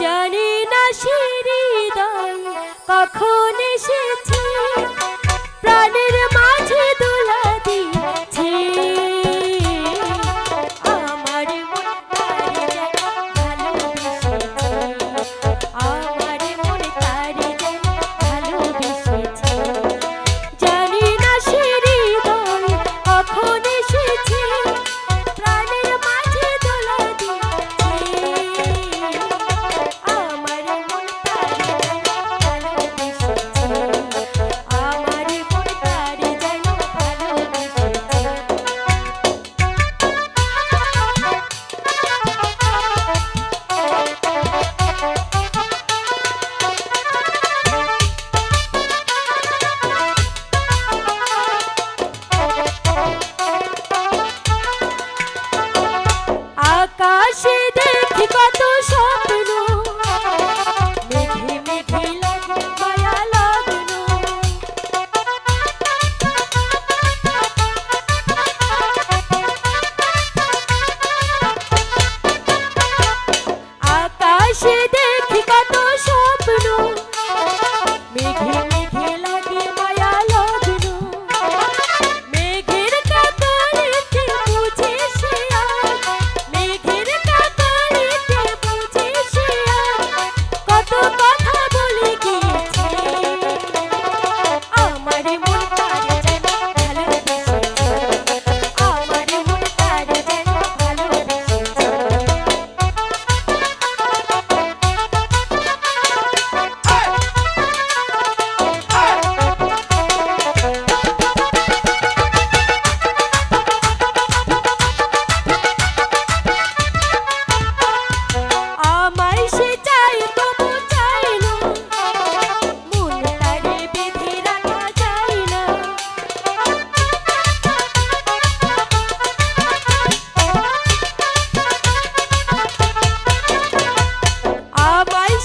জানি না সে হৃদয় কখন এসেছে? আকাশে দেখি কত স্বপ্ন। মেঘে মেঘে মায়া লগ্ন আকাশে